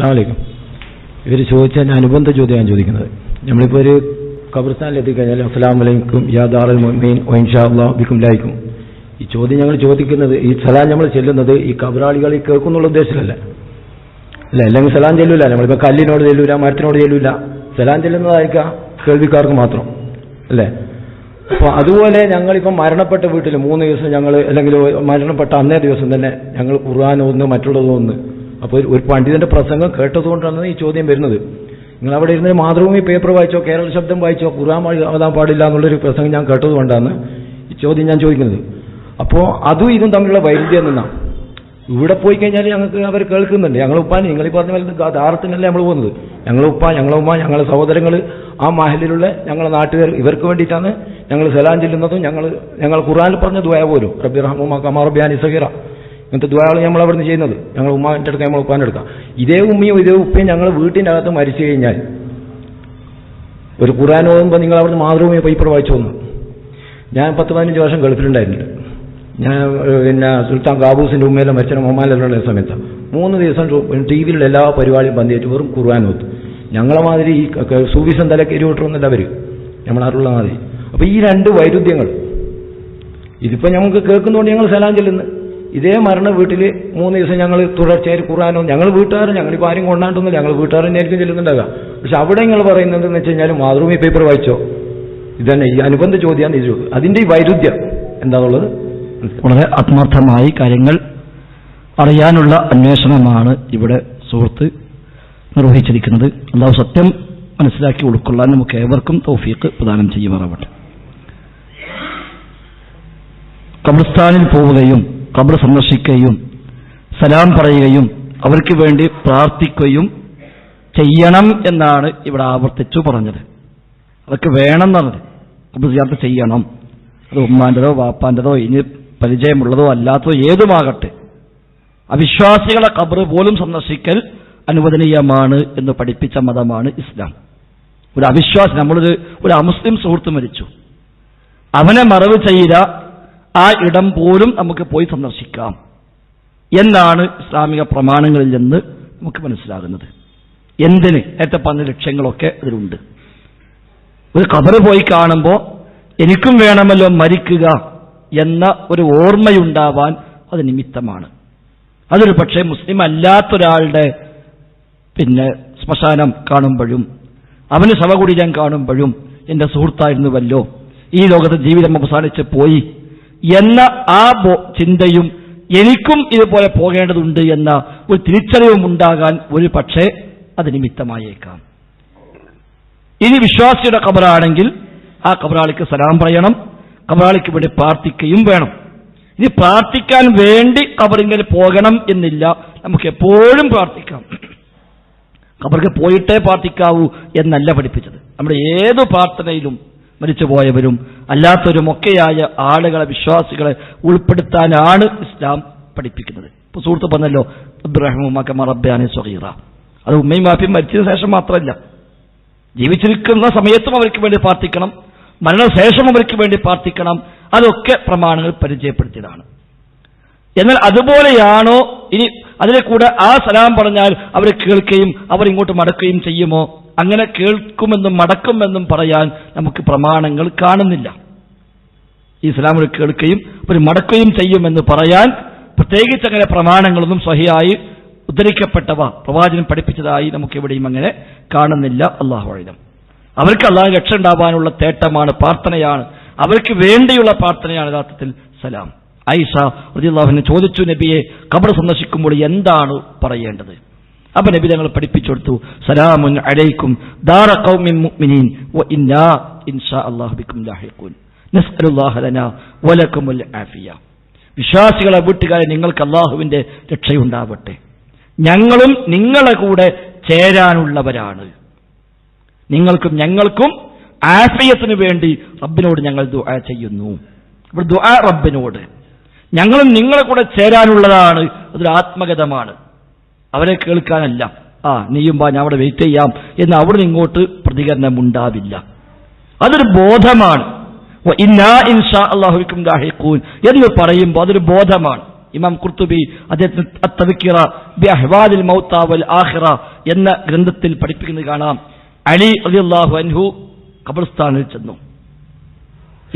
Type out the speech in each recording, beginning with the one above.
അസ്സാമലൈക്കും ഇവർ ചോദിച്ച അനുബന്ധ ചോദ്യമാണ് ചോദിക്കുന്നത്. നമ്മളിപ്പോൾ ഒരു ഖബർസ്ഥാനിൽ എത്തിക്കഴിഞ്ഞാൽ അസ്സലാം വലൈക്കും യാദാറൽ മൊമീൻ ഒയിൻഷാ അള്ളാഹ് ലായിക്കും. ഈ ചോദ്യം ഞങ്ങൾ ചോദിക്കുന്നത് ഈ സലാം നമ്മൾ ചെല്ലുന്നത് ഈ കബറാളികൾ ഈ കേൾക്കുന്നുള്ള ഉദ്ദേശത്തിലല്ല. അല്ല അല്ലെങ്കിൽ സലാം ചെല്ലൂല. നമ്മളിപ്പോൾ കല്ലിനോട് ചെല്ലൂല മരത്തിനോട് ചെല്ലൂല. സലാം ചെല്ലുന്നതായിരിക്കാം കേൾവിക്കാർക്ക് മാത്രം. അല്ലേ? അപ്പോൾ അതുപോലെ ഞങ്ങളിപ്പം മരണപ്പെട്ട വീട്ടിൽ മൂന്ന് ദിവസം ഞങ്ങൾ അല്ലെങ്കിൽ മരണപ്പെട്ട അന്നേ ദിവസം തന്നെ ഞങ്ങൾ ഖുർആൻ ഒന്ന് മറ്റുള്ളത് ഒന്ന് അപ്പോൾ ഒരു- പണ്ഡിതന്റെ പ്രസംഗം കേട്ടതുകൊണ്ടാണ് ഈ ചോദ്യം വരുന്നത്. നിങ്ങൾ അവിടെ ഇരുന്ന് മാതൃഭൂമി പേപ്പർ വായിച്ചോ കേരള ശബ്ദം വായിച്ചോ ഖുർആൻ ഓതാൻ പാടില്ല എന്നുള്ളൊരു പ്രസംഗം ഞാൻ കേട്ടതുകൊണ്ടാണ് ഈ ചോദ്യം ഞാൻ ചോദിക്കുന്നത്. അപ്പോൾ അതും ഇതും തമ്മിലുള്ള വൈരുദ്ധ്യം നിന്നാണ് ഇവിടെ പോയി കഴിഞ്ഞാൽ ഞങ്ങൾക്ക് അവർ കേൾക്കുന്നുണ്ട്. ഞങ്ങൾ ഉപ്പാൻ നിങ്ങൾ ഈ പറഞ്ഞ പോലെ ധാരത്തിനല്ല നമ്മൾ പോകുന്നത്? ഞങ്ങൾ ഉപ്പ ഞങ്ങളെ ഉമ്മ ഞങ്ങളെ സഹോദരങ്ങൾ ആ മഹലിലുള്ള ഞങ്ങളെ നാട്ടുകാർ ഇവർക്ക് വേണ്ടിയിട്ടാണ് ഞങ്ങൾ സലാം ചെല്ലുന്നതും ഞങ്ങൾ ഞങ്ങൾ ഖുറാനിൽ പറഞ്ഞ ദ്വയ പോലും. റബ്ബി റഹ്മുമാ കമാർ ബിയാനി സഹീറ ഇങ്ങനത്തെ ദ്വയാൾ നമ്മൾ അവിടുന്ന് ചെയ്യുന്നത്. ഞങ്ങൾ ഉമ്മാന്റെ അടുത്ത് നമ്മൾ ഉപ്പാന്റെ എടുക്കാം ഇതേ ഉമ്മയും ഇതേ ഉപ്പയും ഞങ്ങൾ വീട്ടിന്റെ അകത്ത് മരിച്ചു കഴിഞ്ഞാൽ ഒരു ഖുറാൻ ഓതുമ്പോൾ നിങ്ങൾ അവിടുന്ന് മാതൃഭൂമി പേപ്പർ വായിച്ചു വന്നു. ഞാൻ പത്ത് പതിനഞ്ച് വർഷം ഗൾഫിലുണ്ടായിട്ടുണ്ട് ഞാൻ പിന്നെ സുൽത്താൻ കാബൂസിന്റെ ഉമ്മയിലെ മരിച്ച മൊമാലുള്ള സമയത്ത് മൂന്ന് ദിവസം ടി വിയിലുള്ള എല്ലാ പരിപാടിയും ബന്ധിച്ചു വെറും ഖുർആൻ ഓത്ത് ഞങ്ങളെ മാതിരി ഈ സൂഫിസം തലക്ക് ഇരുവിട്ടൊന്നല്ല അവർ നമ്മളാറുള്ള മാതിരി. അപ്പോൾ ഈ രണ്ട് വൈരുദ്ധ്യങ്ങൾ ഇതിപ്പോൾ ഞങ്ങൾക്ക് കേൾക്കുന്നതുകൊണ്ട് ഞങ്ങൾ സലാം ചെല്ലുന്നു. ഇതേ മരണ വീട്ടിൽ മൂന്ന് ദിവസം ഞങ്ങൾ തുടർച്ചയായി കുറാനോ ഞങ്ങൾ വീട്ടുകാർ ഞങ്ങളിപ്പോൾ ആരും കൊണ്ടാണ്ടൊന്നും ഞങ്ങൾ വീട്ടുകാർ തന്നെ ആയിരിക്കും ചെല്ലുന്നുണ്ടാകുക പക്ഷെ അവിടെ നിങ്ങൾ പറയുന്നത് എന്ന് വെച്ച് കഴിഞ്ഞാൽ മാതൃഭൂമി പേപ്പർ വായിച്ചോ? ഇതന്നെ ഈ അനുബന്ധ ചോദ്യമാണ് ഇത്. വൈരുദ്ധ്യം എന്താണുള്ളത് വളരെ ആത്മാർത്ഥമായി കാര്യങ്ങൾ അറിയാനുള്ള അന്വേഷണമാണ് ഇവിടെ സുഹൃത്ത് നിർവഹിച്ചിരിക്കുന്നത്. അള്ളാഹു സത്യം മനസ്സിലാക്കി ഉൾക്കൊള്ളാൻ നമുക്ക് ഏവർക്കും തൗഫീഖ് പ്രദാനം ചെയ്യുമാറാവട്ടെ. കബർസ്ഥാനിൽ പോവുകയും ഖബർ സന്ദർശിക്കുകയും സലാം പറയുകയും അവർക്ക് വേണ്ടി പ്രാർത്ഥിക്കുകയും ചെയ്യണം എന്നാണ് ഇവിടെ ആവർത്തിച്ചു പറഞ്ഞത്. അതൊക്കെ വേണം എന്നത് കബർ സിയാർത്ത് ചെയ്യണം. അത് ഉമ്മാന്റെതോ വാപ്പാന്റെതോ ഇനി പരിചയമുള്ളതോ അല്ലാത്തതോ ഏതുമാകട്ടെ. അവിശ്വാസികളെ കബർ പോലും സന്ദർശിക്കൽ അനുവദനീയമാണ് എന്ന് പഠിപ്പിച്ച മതമാണ് ഇസ്ലാം. ഒരു അവിശ്വാസി നമ്മളൊരു ഒരു അമുസ്ലിം സുഹൃത്ത് മരിച്ചു. അവനെ മറവ് ചെയ്ത ആ ഇടം പോലും നമുക്ക് പോയി സന്ദർശിക്കാം. എന്നാണ് ഇസ്ലാമിക പ്രമാണങ്ങളിൽ നിന്ന് നമുക്ക് മനസ്സിലാകുന്നത്. എന്തിന്? നേരത്തെ പറഞ്ഞ ലക്ഷ്യങ്ങളൊക്കെ അതിലുണ്ട് ഒരു കബറ് പോയി കാണുമ്പോൾ എനിക്കും വേണമല്ലോ മരിക്കുക എന്ന ഒരു ഓർമ്മയുണ്ടാവാൻ അത് നിമിത്തമാണ്. അതൊരു പക്ഷേ മുസ്ലിം അല്ലാത്തൊരാളുടെ പിന്നെ ശ്മശാനം കാണുമ്പോഴും അവന് ശവകുടീരം കാണുമ്പോഴും എന്റെ സുഹൃത്തായിരുന്നുവല്ലോ ഈ ലോകത്ത് ജീവിതം അവസാനിച്ച് പോയി. എന്ന ആ ചിന്തയും എനിക്കും ഇതുപോലെ പോകേണ്ടതുണ്ട് എന്ന ഒരു തിരിച്ചറിവും ഉണ്ടാകാൻ ഒരു പക്ഷേ അത് നിമിത്തമായേക്കാം. ഇനി വിശ്വാസിയുടെ കബറാണെങ്കിൽ ആ കബറാളിക്ക് സലാം പറയണം കബറാളിക്ക് വേണ്ടി പ്രാർത്ഥിക്കുകയും വേണം. ഇനി പ്രാർത്ഥിക്കാൻ വേണ്ടി ഖബറിങ്കിൽ പോകണം എന്നില്ല നമുക്ക് എപ്പോഴും പ്രാർത്ഥിക്കാം. കബർക്ക് പോയിട്ടേ പ്രാർത്ഥിക്കാവൂ എന്നല്ല പഠിപ്പിച്ചത്. നമ്മുടെ ഏതു പ്രാർത്ഥനയിലും മരിച്ചുപോയവരും അല്ലാത്തവരും ഒക്കെയായ ആളുകളെ വിശ്വാസികളെ ഉൾപ്പെടുത്താനാണ് ഇസ്ലാം പഠിപ്പിക്കുന്നത്. ഇപ്പൊ സുഹൃത്ത് പറഞ്ഞല്ലോ ഇബ്രാഹിമുമാക്കമ്മ മറബ്യാനെ സ്വഹീറ അത് ഉമ്മയും മാപ്പിയും മരിച്ചതിന് ശേഷം മാത്രമല്ല ജീവിച്ചിരിക്കുന്ന സമയത്തും അവർക്ക് വേണ്ടി പ്രാർത്ഥിക്കണം മരണശേഷം അവർക്ക് വേണ്ടി പ്രാർത്ഥിക്കണം അതൊക്കെ പ്രമാണങ്ങൾ പരിചയപ്പെടുത്തിയതാണ്. എന്നാൽ അതുപോലെയാണോ ഇനി അതിലെ കൂടെ ആ സലാം പറഞ്ഞാൽ അവർ കേൾക്കുകയും അവർ ഇങ്ങോട്ട് മടക്കുകയും ചെയ്യുമോ? അങ്ങനെ കേൾക്കുമെന്നും മടക്കുമെന്നും പറയാൻ നമുക്ക് പ്രമാണങ്ങൾ കാണുന്നില്ല. ഈ ഇസ്ലാമിൽ കേൾക്കുകയും അവർ മടക്കുകയും ചെയ്യുമെന്ന് പറയാൻ പ്രത്യേകിച്ച് അങ്ങനെ പ്രമാണങ്ങളൊന്നും സഹിയായി ഉദ്ധരിക്കപ്പെട്ടവ പ്രവാചകൻ പഠിപ്പിച്ചതായി നമുക്ക് എവിടെയും അങ്ങനെ കാണുന്നില്ല. അള്ളാഹു വഴിതം അവർക്ക് അള്ളാഹു രക്ഷ ഉണ്ടാവാനുള്ള തേട്ടമാണ് പ്രാർത്ഥനയാണ്. അവർക്ക് വേണ്ടിയുള്ള പ്രാർത്ഥനയാണ് യഥാർത്ഥത്തിൽ സലാം. ഐഷ റജിള്ളാഹുവിനെ ചോദിച്ചു നബിയെ കബർ സന്ദർശിക്കുമ്പോൾ എന്താണ് പറയേണ്ടത്? അപ്പൊ നബി ഞങ്ങൾ പഠിപ്പിച്ചു കൊടുത്തു സലാമുൻ അലൈക്കും ഖൗമിൻ മുഅ്മിനീൻ വ ലനാ ആഫിയ. വിശ്വാസികളെ വീട്ടുകാരെ നിങ്ങൾക്ക് അള്ളാഹുവിന്റെ രക്ഷയുണ്ടാവട്ടെ. ഞങ്ങളും നിങ്ങളെ കൂടെ ചേരാനുള്ളവരാണ്. നിങ്ങൾക്കും ഞങ്ങൾക്കും ആഫിയത്തിന് വേണ്ടി റബ്ബിനോട് ഞങ്ങൾ ദുആ ചെയ്യുന്നു. ദുആ റബ്ബിനോട്. ഞങ്ങളും നിങ്ങളെ കൂടെ ചേരാനുള്ളതാണ്. അതൊരു ആത്മഗതമാണ്. അവരെ കേൾക്കാനല്ല. ആ നീയും വാ ഞാൻ അവിടെ വെയിറ്റ് ചെയ്യാം എന്ന് അവിടെ നിന്ന് ഇങ്ങോട്ട് പ്രതികരണം ഉണ്ടാവില്ല. അതൊരു ബോധമാണ്. എന്ന് പറയുമ്പോൾ അതൊരു ബോധമാണ്. ഇമാം കുർത്തുബി അദ്ദേഹത്തിന് ആഖിറ എന്ന ഗ്രന്ഥത്തിൽ പഠിപ്പിക്കുന്നത് കാണാം. അലി റളിയല്ലാഹു അൻഹു കബർസ്ഥാനിൽ ചെന്നു.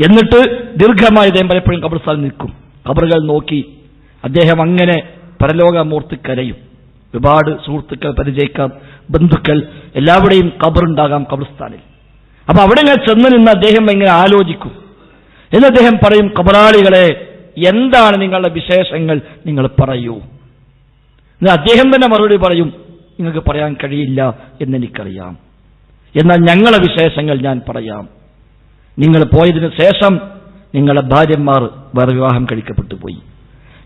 എന്നിട്ട് ദീർഘമായി അദ്ദേഹം പലപ്പോഴും കബർസ്ഥാനിൽ നിൽക്കും. ഖബറുകൾ നോക്കി അദ്ദേഹം അങ്ങനെ പരലോകമൂർത്തി കരയും. ഒരുപാട് സുഹൃത്തുക്കൾ പരിചയിക്കാം ബന്ധുക്കൾ എല്ലാവരുടെയും കബറുണ്ടാകാം കബർസ്ഥാനിൽ. അപ്പൊ അവിടെ ഇങ്ങനെ ചെന്ന് നിന്ന് അദ്ദേഹം ഇങ്ങനെ ആലോചിക്കും. എന്ന് അദ്ദേഹം പറയും കബറാളികളെ എന്താണ് നിങ്ങളുടെ വിശേഷങ്ങൾ? നിങ്ങൾ പറയൂ. അദ്ദേഹം തന്നെ മറുപടി പറയും നിങ്ങൾക്ക് പറയാൻ കഴിയില്ല എന്നെനിക്കറിയാം എന്നാൽ ഞങ്ങളുടെ വിശേഷങ്ങൾ ഞാൻ പറയാം. നിങ്ങൾ പോയതിനു ശേഷം നിങ്ങളുടെ ഭാര്യന്മാർ വേറെ വിവാഹം കഴിക്കപ്പെട്ടു പോയി.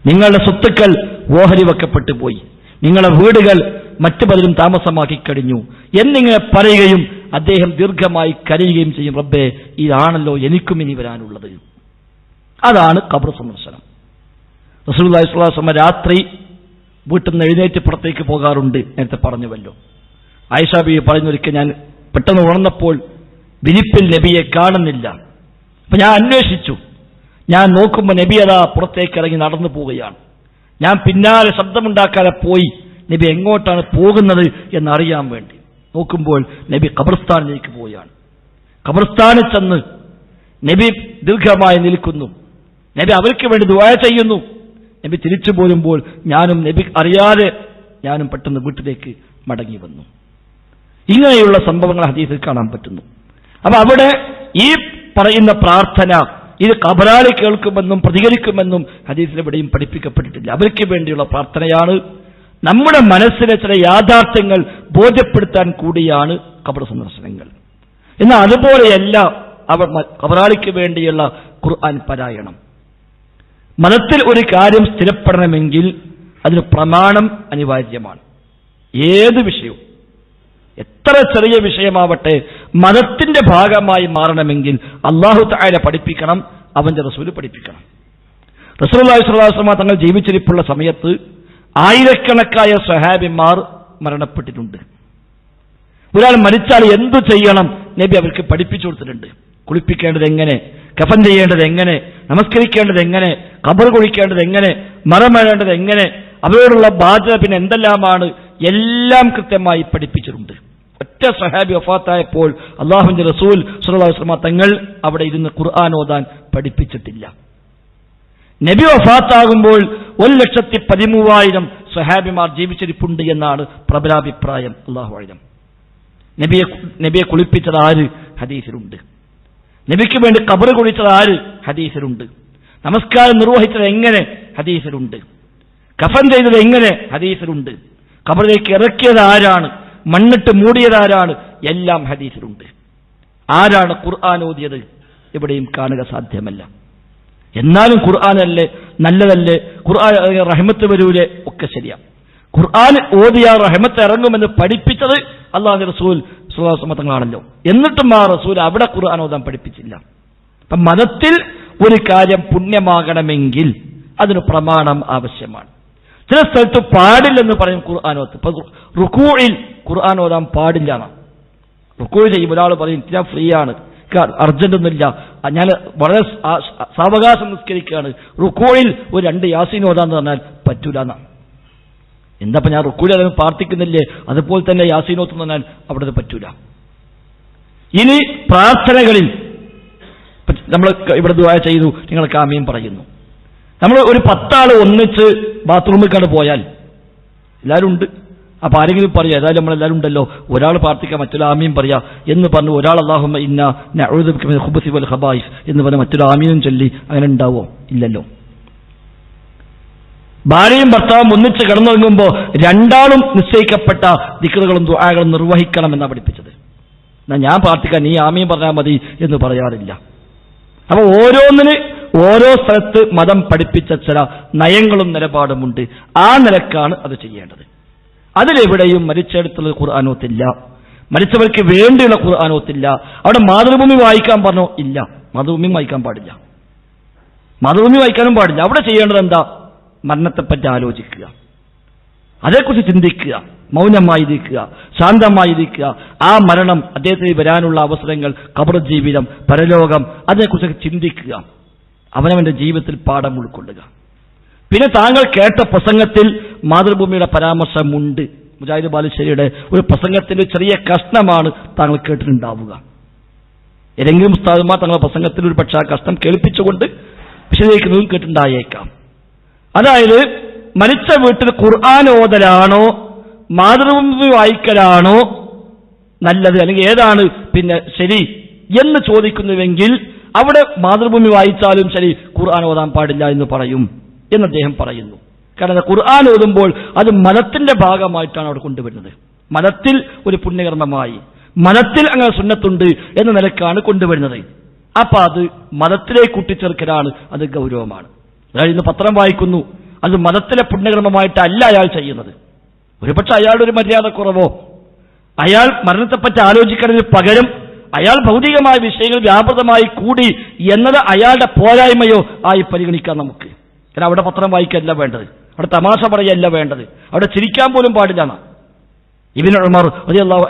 നിങ്ങളുടെ സ്വത്തുക്കൾ ഓഹരി വെക്കപ്പെട്ടു പോയി. നിങ്ങളുടെ വീടുകൾ മറ്റു പലരും താമസമാക്കി കഴിഞ്ഞു. എന്നിങ്ങനെ പറയുകയും അദ്ദേഹം ദീർഘമായി കരയുകയും ചെയ്യും റബ്ബേ ഇതാണല്ലോ എനിക്കും ഇനി വരാനുള്ളത്. അതാണ് കബർ സന്ദർശനം. വസല്ലം രാത്രി വീട്ടിൽ നിന്ന് എഴുന്നേറ്റ് പുറത്തേക്ക് പോകാറുണ്ട് നേരത്തെ പറഞ്ഞുവല്ലോ. ആയിഷാബി പറഞ്ഞൊരിക്കൽ ഞാൻ പെട്ടെന്ന് ഉണർന്നപ്പോൾ വിരിപ്പിൽ നബിയെ കാണുന്നില്ല. അപ്പൊ ഞാൻ അന്വേഷിച്ചു. ഞാൻ നോക്കുമ്പോൾ നബി അതാ പുറത്തേക്ക് ഇറങ്ങി നടന്നു പോവുകയാണ്. ഞാൻ പിന്നാലെ ശബ്ദമുണ്ടാക്കാതെ പോയി നബി എങ്ങോട്ടാണ് പോകുന്നത് എന്നറിയാൻ വേണ്ടി. നോക്കുമ്പോൾ നബി ഖബർസ്ഥാനിലേക്ക് പോവുകയാണ്. ഖബർസ്ഥാനിൽ ചെന്ന് നബി ദീർഘമായി നിൽക്കുന്നു. നബി അവർക്ക് വേണ്ടി ദുവായ ചെയ്യുന്നു. നബി തിരിച്ചു പോരുമ്പോൾ ഞാനും നബി അറിയാതെ ഞാനും പെട്ടെന്ന് വീട്ടിലേക്ക് മടങ്ങി വന്നു. ഇങ്ങനെയുള്ള സംഭവങ്ങൾ ഹദീസിൽ കാണാൻ പറ്റുന്നു. അപ്പൊ അവിടെ ഈ പറയുന്ന പ്രാർത്ഥന ഇത് കബരാളി കേൾക്കുമെന്നും പ്രതികരിക്കുമെന്നും ഹദീസിൽ എവിടെയും പഠിപ്പിക്കപ്പെട്ടിട്ടില്ല. അവർക്ക് വേണ്ടിയുള്ള പ്രാർത്ഥനയാണ്. നമ്മുടെ മനസ്സിലെ ചില യാഥാർത്ഥ്യങ്ങൾ ബോധ്യപ്പെടുത്താൻ കൂടിയാണ് കബർ സന്ദർശനങ്ങൾ. എന്നാൽ അതുപോലെയല്ല അവർ കബറാളിക്ക് വേണ്ടിയുള്ള ഖുർആൻ പാരായണം. മതത്തിൽ ഒരു കാര്യം സ്ഥിരപ്പെടണമെങ്കിൽ അതിന് പ്രമാണം അനിവാര്യമാണ്. ഏത് വിഷയവും. എത്ര ചെറിയ വിഷയമാവട്ടെ മതത്തിന്റെ ഭാഗമായി മാറണമെങ്കിൽ അള്ളാഹു തായ പഠിപ്പിക്കണം അവന്റെ റസൂൽ പഠിപ്പിക്കണം. റസൂൽ സ്വലാസ്ലമ തങ്ങൾ ജീവിച്ചിരിപ്പുള്ള സമയത്ത് ആയിരക്കണക്കായ സ്വഹാബിമാർ മരണപ്പെട്ടിട്ടുണ്ട്. ഒരാൾ മരിച്ചാൽ എന്തു ചെയ്യണം? നബി അവർക്ക് പഠിപ്പിച്ചു കൊടുത്തിട്ടുണ്ട്. കുളിപ്പിക്കേണ്ടത് എങ്ങനെ? കഫൻ ചെയ്യേണ്ടത് എങ്ങനെ? നമസ്കരിക്കേണ്ടത് എങ്ങനെ? കബർ കുഴിക്കേണ്ടത് എങ്ങനെ? മറമഴേണ്ടത് എങ്ങനെ? അവരോടുള്ള ബാധ്യത പിന്നെ എന്തെല്ലാമാണ്? എല്ലാം കൃത്യമായി പഠിപ്പിച്ചിട്ടുണ്ട്. ഒറ്റ സഹാബി വഫാത്തായപ്പോൾ അള്ളാഹുവിന്റെ റസൂൽ സുല്ലാ വസ്ലമ തങ്ങൾ അവിടെ ഇരുന്ന് ഖുർആൻ ഓതാൻ പഠിപ്പിച്ചിട്ടില്ല. നബി വഫാത്താകുമ്പോൾ ഒരു ലക്ഷത്തി പതിമൂവായിരം സഹാബിമാർ ജീവിച്ചിരിപ്പുണ്ട് എന്നാണ് പ്രബലാഭിപ്രായം. അള്ളാഹു ആയിരം നബിയെ നബിയെ കുളിപ്പിച്ചത് ആര്? ഹദീസിലുണ്ട്. നബിക്ക് വേണ്ടി കബർ കുളിച്ചത് ആര്? ഹദീസിലുണ്ട്. നമസ്കാരം നിർവഹിച്ചത് എങ്ങനെ? ഹദീസിലുണ്ട്. കഫൻ ചെയ്തത് എങ്ങനെ? ഹദീസിലുണ്ട്. കബറിലേക്ക് ഇറക്കിയത് ആരാണ്? മണ്ണിട്ട് മൂടിയത് ആരാണ്? എല്ലാം ഹദീസിലുണ്ട്. ആരാണ് ഖുർആൻ ഓതിയത്? എവിടെയും കാണുക സാധ്യമല്ല. എന്നാലും ഖുർആാനല്ലേ? നല്ലതല്ലേ? ഖുർആൻ റഹ്മത്ത് വരൂലെ? ഒക്കെ ശരിയാണ് ഖുർആൻ ഓതിയ റഹ്മത്ത് ഇറങ്ങുമെന്ന് പഠിപ്പിച്ചത് അള്ളാഹു റസൂൽ സുഹാസമത്തങ്ങളാണല്ലോ എന്നിട്ടും ആ റസൂൽ അവിടെ ഖുർആൻ ഓതാൻ പഠിപ്പിച്ചില്ല. അപ്പം മതത്തിൽ ഒരു കാര്യം പുണ്യമാകണമെങ്കിൽ അതിന് പ്രമാണം ആവശ്യമാണ്. ചില സ്ഥലത്ത് പാടില്ലെന്ന് പറയും ഖുർആാനോത്ത് ഇപ്പൊ റുക്കൂഴിൽ ഖുർആൻ ഓതാൻ പാടില്ല എന്നാണ് ചെയ്യുമ്പോൾ ചെയ്യും ഒരാൾ പറയും ഞാൻ ഫ്രീ ആണ്. അർജന്റ് ഒന്നുമില്ല ഞാൻ വളരെ സാവകാശം നിസ്കരിക്കുകയാണ്. റുക്കോയിൽ ഒരു രണ്ട് യാസീൻ ഓതാന്ന് പറഞ്ഞാൽ പറ്റൂല എന്നാണ് എന്താ ഞാൻ റുക്കൂഴി അതിന് പ്രാർത്ഥിക്കുന്നില്ലേ? അതുപോലെ തന്നെ യാസീനോത്ത് എന്ന് പറഞ്ഞാൽ അവിടെ പറ്റൂല. ഇനി പ്രാർത്ഥനകളിൽ. നമ്മൾ ഇവിടെ ദുആ ചെയ്തു. നിങ്ങൾ കാമ്യം പറയുന്നു. നമ്മൾ ഒരു പത്താൾ ഒന്നിച്ച് ബാത്റൂമിൽ കണ്ട് പോയാൽ എല്ലാവരും ഉണ്ട്. അപ്പൊ ആരെങ്കിലും പറയാം ഏതായാലും നമ്മളെല്ലാവരും ഉണ്ടല്ലോ. ഒരാൾ പ്രാർത്ഥിക്കാം മറ്റൊരു ആമീൻ പറയാ എന്ന് പറഞ്ഞ് ഒരാൾ അള്ളാഹു ഇന്ന ഖുബുസി വൽ ഖബായിസ് എന്ന് പറഞ്ഞ മറ്റൊരു ആമീനും ചൊല്ലി അങ്ങനെ ഉണ്ടാവോ? ഇല്ലല്ലോ. ഭാര്യയും ഭർത്താവും ഒന്നിച്ച് കിടന്നുറങ്ങുമ്പോൾ രണ്ടാളും നിശ്ചയിക്കപ്പെട്ട ദിക്കറുകളും ദുആകളും നിർവഹിക്കണം എന്നാണ് പഠിപ്പിച്ചത്. എന്നാ ഞാൻ പ്രാർത്ഥിക്കാൻ നീ ആമീൻ പറഞ്ഞാൽ മതി എന്ന് പറയാറില്ല. അപ്പൊ ഓരോന്നിന് ഓരോ സ്ഥലത്ത് മതം പഠിപ്പിച്ച ചില നയങ്ങളും നിലപാടുമുണ്ട്. ആ നിലക്കാണ് അത് ചെയ്യേണ്ടത്. അതിലെവിടെയും മരിച്ചെടുത്തുള്ള ഖുർആാനോത്തില്ല. മരിച്ചവർക്ക് വേണ്ടിയുള്ള ഖുർആാനോത്തില്ല. അവിടെ മാതൃഭൂമി വായിക്കാൻ പറഞ്ഞോ? ഇല്ല. മാതൃഭൂമി വായിക്കാൻ പാടില്ല. മാതൃഭൂമി വായിക്കാനും പാടില്ല. അവിടെ ചെയ്യേണ്ടത് എന്താ? മരണത്തെപ്പറ്റി ആലോചിക്കുക. അതേക്കുറിച്ച് ചിന്തിക്കുക. മൗനമായിരിക്കുക ശാന്തമായിരിക്കുക ആ മരണം അദ്ദേഹത്തിന് വരാനുള്ള അവസരങ്ങൾ കബർ ജീവിതം പരലോകം അതിനെക്കുറിച്ചൊക്കെ ചിന്തിക്കുക. അവനവന്റെ ജീവിതത്തിൽ പാഠം ഉൾക്കൊള്ളുക. പിന്നെ താങ്കൾ കേട്ട പ്രസംഗത്തിൽ മാതൃഭൂമിയുടെ പരാമർശമുണ്ട്. മുജാഹിദ് ബാലുശ്ശേരിയുടെ ഒരു പ്രസംഗത്തിന്റെ ചെറിയ കഷ്ണമാണ് താങ്കൾ കേട്ടിട്ടുണ്ടാവുക. ഏതെങ്കിലും ഉസ്താദുമാർ തങ്ങളുടെ പ്രസംഗത്തിൽ ഒരു പക്ഷേ ആ കഷ്ണം കേൾപ്പിച്ചുകൊണ്ട് വിശദീകരിക്കുന്നതും കേട്ടിട്ടുണ്ടായേക്കാം. അതായത് മരിച്ച വീട്ടിൽ ഖുർആൻ ഓതലാണോ മാതൃഭൂമി വായിക്കലാണോ നല്ലത് അല്ലെങ്കിൽ ഏതാണ് പിന്നെ ശരി എന്ന് ചോദിക്കുന്നുവെങ്കിൽ അവിടെ മാതൃഭൂമി വായിച്ചാലും ശരി ഖുർആൻ ഓതാൻ പാടില്ല എന്ന് പറയും എന്ന് അദ്ദേഹം പറയുന്നു. കാരണം ഖുർആൻ ഓതുമ്പോൾ അത് മതത്തിന്റെ ഭാഗമായിട്ടാണ് അവിടെ കൊണ്ടുവരുന്നത്. മതത്തിൽ ഒരു പുണ്യകർമ്മമായി മതത്തിൽ അങ്ങനെ സുന്നത്തുണ്ട് എന്ന നിലക്കാണ് കൊണ്ടുവരുന്നത്. അപ്പൊ അത് മതത്തിലേക്ക് കൂട്ടിച്ചേർക്കലാണ് അത് ഗൗരവമാണ്. അതായത് ഇന്ന് പത്രം വായിക്കുന്നു അത് മതത്തിലെ പുണ്യകർമ്മമായിട്ടല്ല അയാൾ ചെയ്യുന്നത്. ഒരുപക്ഷെ അയാളുടെ ഒരു മര്യാദ കുറവോ അയാൾ മരണത്തെപ്പറ്റി ആലോചിക്കുന്നതിന് പകരം അയാൾ ഭൗതികമായ വിഷയങ്ങൾ വ്യാപൃതമായി കൂടി എന്നത് അയാളുടെ പോരായ്മയോ ആയി പരിഗണിക്കാം നമുക്ക്. കാരണം അവിടെ പത്രം വായിക്കല്ല വേണ്ടത്. അവിടെ തമാശ പറയല്ല വേണ്ടത്. അവിടെ ചിരിക്കാൻ പോലും പാടില്ലാണ് ഇബിൻ ഉമർ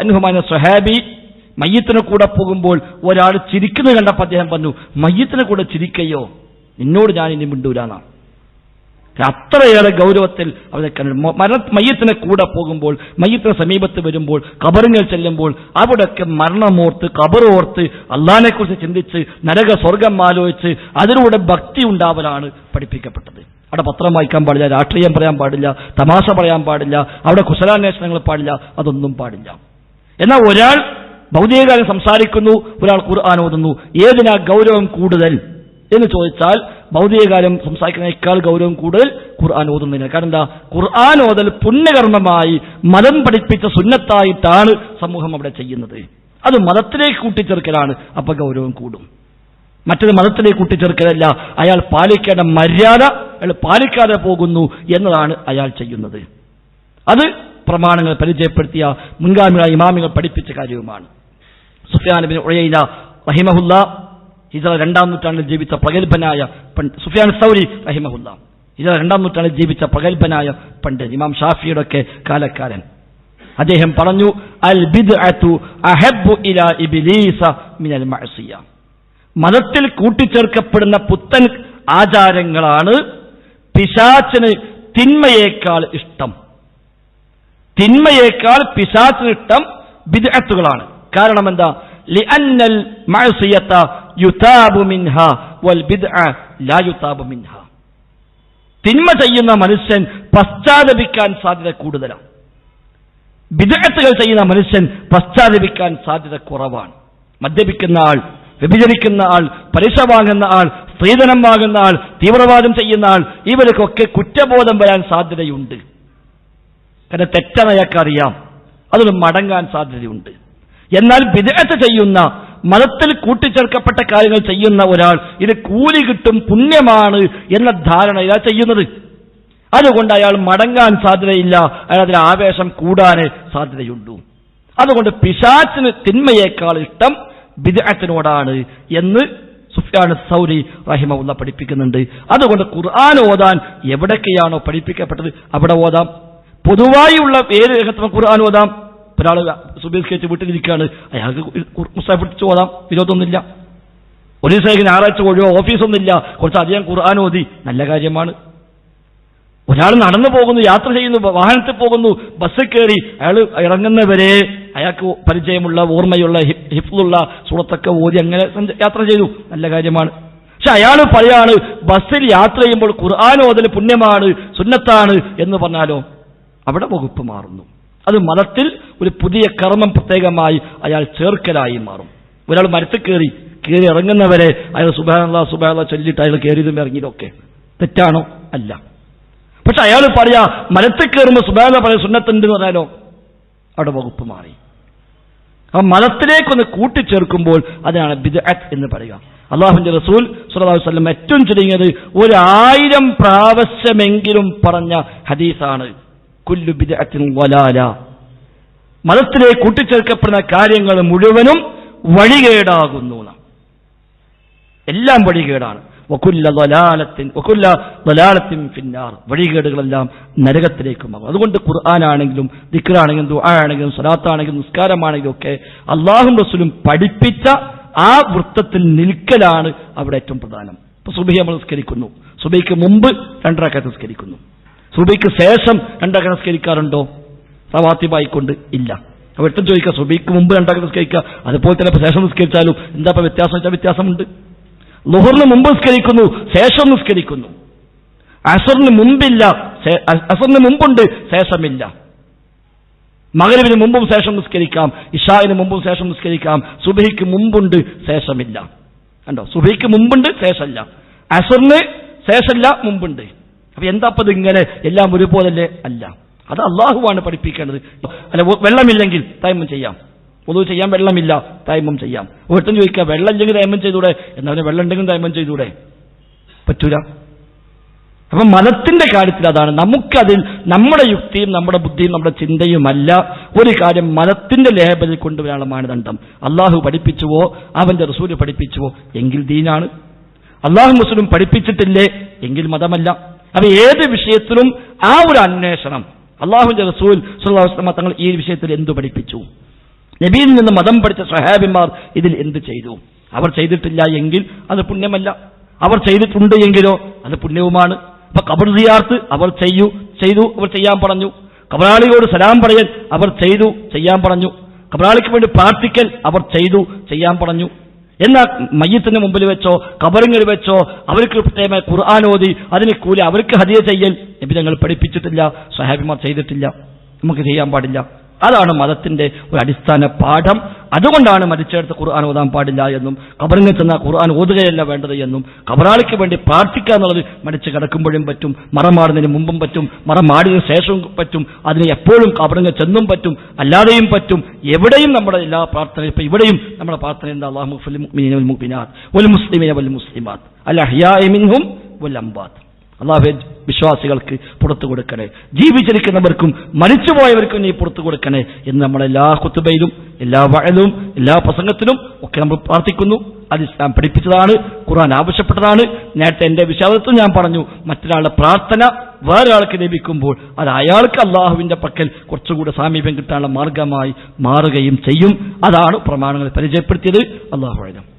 അൻഹുമായ സ്വഹാബി മയ്യത്തിന് കൂടെ പോകുമ്പോൾ ഒരാൾ ചിരിക്കുന്നത് കണ്ടപ്പോൾ അദ്ദേഹം പറഞ്ഞു മയ്യത്തിന് കൂടെ ചിരിക്കയോ? നിന്നോട് ഞാൻ ഇനി മിണ്ടൂലാന്നാണ് അത്രയേറെ ഗൗരവത്തിൽ അവരെ മര മയത്തിനെ കൂടെ പോകുമ്പോൾ മയ്യത്തിന് സമീപത്ത് വരുമ്പോൾ കബറുകൾ ചെല്ലുമ്പോൾ അവിടെയൊക്കെ മരണമോർത്ത് കബറോർത്ത് കുറിച്ച് ചിന്തിച്ച് നരക സ്വർഗം ആലോചിച്ച് അതിലൂടെ ഭക്തി ഉണ്ടാവലാണ് പഠിപ്പിക്കപ്പെട്ടത്. അവിടെ പത്രം വായിക്കാൻ പാടില്ല രാഷ്ട്രീയം പറയാൻ പാടില്ല തമാശ പറയാൻ പാടില്ല അവിടെ കുശലാന്വേഷണങ്ങൾ പാടില്ല അതൊന്നും പാടില്ല. എന്നാൽ ഒരാൾ ഭൗതികകാര്യം സംസാരിക്കുന്നു ഒരാൾ ഖുർആൻ ഓതുന്നു. ഏതിനാ ഗൗരവം കൂടുതൽ? എന്ന് ചോദിച്ചാൽ ഭൗതികകാര്യം സംസാരിക്കുന്നതിനേക്കാൾ ഗൗരവം കൂടുതൽ ഖുർആൻ ഓതുന്നതിന്. കാരണം എന്താ? ഖുർആൻ ഓതൽ പുണ്യകർമ്മമായി മതം പഠിപ്പിച്ച സുന്നത്തായിട്ടാണ് സമൂഹം അവിടെ ചെയ്യുന്നത്. അത് മതത്തിലേക്ക് കൂട്ടിച്ചേർക്കലാണ് അപ്പൊ ഗൗരവം കൂടും. മറ്റൊരു മതത്തിലേക്ക് കൂട്ടിച്ചേർക്കലല്ല അയാൾ പാലിക്കേണ്ട മര്യാദ അയാൾ പാലിക്കാതെ പോകുന്നു എന്നതാണ് അയാൾ ചെയ്യുന്നത്. അത് പ്രമാണങ്ങൾ പരിചയപ്പെടുത്തിയ മുൻഗാമികളായ ഇമാമികൾ പഠിപ്പിച്ച കാര്യവുമാണ്. സുഫിയാനബിൻ ബിൻ ഉഴൈന റഹിമഹുല്ല ഹിജറ രണ്ടാം നൂറ്റാണ്ടിൽ ജീവിച്ച പ്രഗത്ഭനായ സുഫിയാൻ സൗരി റഹിമഹുല്ല. ഹിജറ രണ്ടാം നൂറ്റാണ്ടിൽ ജീവിച്ച പ്രഗത്ഭനായ പണ്ട് ഇമാം ഷാഫിയുടെ ഒക്കെ കാലക്കാരൻ. അദ്ദേഹം പറഞ്ഞു അൽ ബിദ്അത്തു അഹബ്ബു ഇലാ മിനൽ മഅസിയ. മതത്തിൽ കൂട്ടിച്ചേർക്കപ്പെടുന്ന പുത്തൻ ആചാരങ്ങളാണ് പിശാച്ചിന് തിന്മയേക്കാൾ ഇഷ്ടം. തിന്മയേക്കാൾ പിശാച്ചിന് ഇഷ്ടം ബിദ്അത്തുകളാണ്. കാരണം എന്താ? ലിഅന്നൽ മഅസിയത يتاب منها ബിദ്അ ലാ യുതാബു മിൻഹ തിന്മ ചെയ്യുന്ന മനുഷ്യൻ പശ്ചാത്തപിക്കാൻ സാധ്യത കൂടുതലാണ്. വിദഗ്ധകൾ ചെയ്യുന്ന മനുഷ്യൻ പശ്ചാത്തപിക്കാൻ സാധ്യത കുറവാണ്. മദ്യപിക്കുന്ന ആൾ വ്യഭിചരിക്കുന്ന ആൾ പലിശ വാങ്ങുന്ന ആൾ സ്ത്രീധനം വാങ്ങുന്ന ആൾ തീവ്രവാദം ചെയ്യുന്ന ആൾ ഇവർക്കൊക്കെ കുറ്റബോധം വരാൻ സാധ്യതയുണ്ട്. കാരണം തെറ്റാണ് അറിയാം അതിന് മടങ്ങാൻ സാധ്യതയുണ്ട്. എന്നാൽ വിദഗ്ധ ചെയ്യുന്ന മതത്തിൽ കൂട്ടിച്ചേർക്കപ്പെട്ട കാര്യങ്ങൾ ചെയ്യുന്ന ഒരാൾ ഇത് കൂലി കിട്ടും പുണ്യമാണ് എന്ന ധാരണ ധാരണയിലാണ് ചെയ്യുന്നത്. അതുകൊണ്ട് അയാൾ മടങ്ങാൻ സാധ്യതയില്ല അയാൾ അതിന് ആവേശം കൂടാനേ സാധ്യതയുണ്ട് അതുകൊണ്ട് പിശാച്ചിന് തിന്മയേക്കാൾ ഇഷ്ടം വിദേഹത്തിനോടാണ് എന്ന് സുഫിയാൻ സൗരി റഹിമുള്ള പഠിപ്പിക്കുന്നുണ്ട്. അതുകൊണ്ട് ഖുർആൻ ഓതാൻ എവിടൊക്കെയാണോ പഠിപ്പിക്കപ്പെട്ടത് അവിടെ ഓതാം. പൊതുവായുള്ള ഏത് രംഗത്തും ഖുർആൻ ഓതാം. ഒരാൾ സുബീസ്കരിച്ച് വീട്ടിലിരിക്കുകയാണ് അയാൾക്ക് മുസ്താഫ് പിടിച്ചു പോകാം വിരോധമൊന്നുമില്ല. ഒരു ദിവസം ഞായറാഴ്ച ഒഴിവോ ഓഫീസൊന്നുമില്ല. കുറച്ചധികം ഖുർആൻ ഓതി. നല്ല കാര്യമാണ്. ഒരാൾ നടന്നു പോകുന്നു യാത്ര ചെയ്യുന്നു വാഹനത്തിൽ പോകുന്നു ബസ്സിൽ കയറി അയാൾ ഇറങ്ങുന്നവരെ അയാൾക്ക് പരിചയമുള്ള ഓർമ്മയുള്ള ഹി- ഹിഫ്ലുള്ള സുഹൃത്തൊക്കെ ഓതി അങ്ങനെ യാത്ര ചെയ്തു. നല്ല കാര്യമാണ്. പക്ഷെ അയാൾ പറയാണ് ബസ്സിൽ യാത്ര ചെയ്യുമ്പോൾ ഖുർആൻ ഓതൽ പുണ്യമാണ് സുന്നത്താണ് എന്ന് പറഞ്ഞാലോ അവിടെ വകുപ്പ് മാറുന്നു. അത് മതത്തിൽ ഒരു പുതിയ കർമ്മം പ്രത്യേകമായി അയാൾ ചേർക്കലായി മാറും. ഒരാൾ മരത്തിൽ കയറി കയറി ഇറങ്ങുന്നവരെ അയാൾ സുബാനുള്ള സുബാനുള്ള ചൊല്ലിട്ട് അയാൾ കയറിയതും ഇറങ്ങിയതൊക്കെ തെറ്റാണോ? അല്ല. പക്ഷെ അയാൾ പറയാ മരത്തിൽ കയറുമ്പോൾ സുബാന പറയാ സുന്നത്തുണ്ട് എന്ന് പറഞ്ഞാലോ? അവിടെ വകുപ്പ് മാറി. ആ മതത്തിലേക്കൊന്ന് കൂട്ടിച്ചേർക്കുമ്പോൾ അതിനാണ് ബിദ്അത്ത് എന്ന് പറയുക. അള്ളാഹുവിന്റെ റസൂൽ സുല്ലല്ലാഹു അലൈഹി വസല്ലം ഏറ്റവും ചുരുങ്ങിയത് ഒരായിരം പ്രാവശ്യമെങ്കിലും പറഞ്ഞ ഹദീസാണ്. കുല്ലു ബിദഅത്തിൻ കൂട്ടിച്ചേർക്കപ്പെടുന്ന കാര്യങ്ങൾ മുഴുവനും വഴികേടാകുന്നു എല്ലാം വഴികേടാണ്. വഴികേടുകളെല്ലാം നരകത്തിലേക്കും അതുകൊണ്ട് ഖുർആാനാണെങ്കിലും ദിക്കറാണെങ്കിലും ദുആാണെങ്കിലും സ്വലാത്താണെങ്കിലും നിസ്കാരമാണെങ്കിലും ഒക്കെ അള്ളാഹു റസൂലും പഠിപ്പിച്ച ആ വൃത്തത്തിൽ നിൽക്കലാണ് അവിടെ ഏറ്റവും പ്രധാനം. ഇപ്പൊ സുബൈ നമ്മൾ നിസ്കരിക്കുന്നു. സുബൈക്ക് മുമ്പ് രണ്ടരക്കാത്ത നിസ്കരിക്കുന്നു. സുബൈക്ക് ശേഷം രണ്ടക നിസ്കരിക്കാറുണ്ടോ സവാത്തിബായിക്കൊണ്ട് ഇല്ല. എട്ടും ചോദിക്കുക സുബിക്ക് മുമ്പ് രണ്ടക നിസ്കരിക്കുക അതുപോലെ തന്നെ ശേഷം നിസ്കരിച്ചാലും എന്താ ഇപ്പൊ വ്യത്യാസം വെച്ചാൽ വ്യത്യാസമുണ്ട്? ലുഹറിന് മുമ്പ് നിസ്കരിക്കുന്നു ശേഷം നിസ്കരിക്കുന്നു. അസറിന് മുമ്പില്ല അസറിന് മുമ്പുണ്ട് ശേഷമില്ല. മകരവിന് മുമ്പും ശേഷം നിസ്കരിക്കാം ഇഷായിന് മുമ്പും ശേഷം നിസ്കരിക്കാം സുബഹിക്ക് മുമ്പുണ്ട് ശേഷമില്ല. കണ്ടോ? സുബഹിക്ക് മുമ്പുണ്ട് ശേഷമില്ല. അസറിന് ശേഷമില്ല മുമ്പുണ്ട്. അപ്പൊ എന്താ അപ്പൊ ഇങ്ങനെ? എല്ലാം ഒരുപോലല്ലേ? അല്ല. അത് അള്ളാഹുവാണ് പഠിപ്പിക്കേണ്ടത്. അല്ല വെള്ളമില്ലെങ്കിൽ തൈമം ചെയ്യാം. പൊതുവെ ചെയ്യാൻ വെള്ളമില്ല തൈമം ചെയ്യാം. വീട്ടിൽ ചോദിക്കുക വെള്ളം ഇല്ലെങ്കിൽ തൈമം ചെയ്തൂടെ? എന്നവന് വെള്ളം ഉണ്ടെങ്കിൽ തൈമം ചെയ്തൂടെ? പറ്റൂല. അപ്പൊ മതത്തിന്റെ കാര്യത്തിൽ അതാണ്. നമുക്കതിൽ നമ്മുടെ യുക്തിയും നമ്മുടെ ബുദ്ധിയും നമ്മുടെ ചിന്തയുമല്ല. ഒരു കാര്യം മതത്തിന്റെ ലേബലിൽ കൊണ്ടുവരാനുള്ള മാനദണ്ഡം അള്ളാഹു പഠിപ്പിച്ചുവോ അവന്റെ റസൂൽ പഠിപ്പിച്ചുവോ എങ്കിൽ ദീനാണ്. അള്ളാഹു മുസ്ലിം പഠിപ്പിച്ചിട്ടില്ലേ എങ്കിൽ മതമല്ല. അപ്പൊ ഏത് വിഷയത്തിലും ആ ഒരു അന്വേഷണം. അള്ളാഹുന്റെ റസൂൽ സുല്ലാസ്ലമ തങ്ങൾ ഈ വിഷയത്തിൽ എന്തു പഠിപ്പിച്ചു? നബിയിൽ നിന്ന് മതം പഠിച്ച സഹാബിമാർ ഇതിൽ എന്ത് ചെയ്തു? അവർ ചെയ്തിട്ടില്ല എങ്കിൽ അത് പുണ്യമല്ല. അവർ ചെയ്തിട്ടുണ്ട് എങ്കിലോ അത് പുണ്യവുമാണ്. അപ്പൊ കബർ സിയാർത്ത് അവർ ചെയ്യൂ ചെയ്തു അവർ ചെയ്യാൻ പറഞ്ഞു. കബറാളിയോട് സലാം പറയൽ അവർ ചെയ്തു ചെയ്യാൻ പറഞ്ഞു. കബറാളിക്ക് വേണ്ടി പ്രാർത്ഥിക്കൽ അവർ ചെയ്തു ചെയ്യാൻ പറഞ്ഞു. എന്നാൽ മയ്യത്തിന് മുമ്പിൽ വെച്ചോ കബറിങ്ങിൽ വെച്ചോ അവർക്ക് പ്രത്യേകമായി ഖുർആൻ ഓതി അതിന് കൂലി അവർക്ക് ഹതിയ ചെയ്യൽ. നബി തങ്ങൾ പഠിപ്പിച്ചിട്ടില്ല സഹാബിമാർ ചെയ്തിട്ടില്ല. നമുക്ക് ചെയ്യാൻ പാടില്ല. അതാണ് മതത്തിന്റെ ഒരു അടിസ്ഥാന പാഠം. അതുകൊണ്ടാണ് മരിച്ചെടുത്ത് ഖുർആൻ ഓതാൻ പാടില്ല എന്നും കബറിനെ ചെന്നാൽ ഖുർആൻ ഓതുകയല്ല വേണ്ടത് എന്നും കബറാളിക്ക് വേണ്ടി പ്രാർത്ഥിക്കുക എന്നുള്ളത് മരിച്ച് കിടക്കുമ്പോഴും പറ്റും മറമാടുന്നതിന് മുമ്പും പറ്റും മറമാടിയതിനു ശേഷവും പറ്റും അതിന് എപ്പോഴും കബറിങ്ങ് ചെന്നും പറ്റും അല്ലാതെയും പറ്റും. എവിടെയും നമ്മുടെ എല്ലാ പ്രാർത്ഥനയും ഇപ്പൊ ഇവിടെയും നമ്മുടെ പ്രാർത്ഥന എന്താ അള്ളാഹു വൽ മുസ്ലിമാത്ത് അല്ല ഹിയാമിൻഹും വൽ അംബാത്ത്. അള്ളാഹു വിശ്വാസികൾക്ക് പുറത്തു കൊടുക്കണേ. ജീവിച്ചിരിക്കുന്നവർക്കും മരിച്ചുപോയവർക്കും നീ പുറത്തു കൊടുക്കണേ എന്ന് നമ്മൾ എല്ലാ കുത്തുബയിലും എല്ലാ വഴലും എല്ലാ പ്രസംഗത്തിലും ഒക്കെ നമ്മൾ പ്രാർത്ഥിക്കുന്നു. അത് ഇസ്ലാം പഠിപ്പിച്ചതാണ് ഖുർആൻ ആവശ്യപ്പെട്ടതാണ്. നേരത്തെ എന്റെ വിശ്വാസത്തിൽ ഞാൻ പറഞ്ഞു മറ്റൊരാളുടെ പ്രാർത്ഥന വേറൊരാൾക്ക് ലഭിക്കുമ്പോൾ അത് അയാൾക്ക് അള്ളാഹുവിന്റെ പക്കൽ കുറച്ചുകൂടെ സാമീപ്യം കിട്ടാനുള്ള മാർഗമായി മാറുകയും ചെയ്യും. അതാണ് പ്രമാണങ്ങൾ പരിചയപ്പെടുത്തിയത്. അള്ളാഹു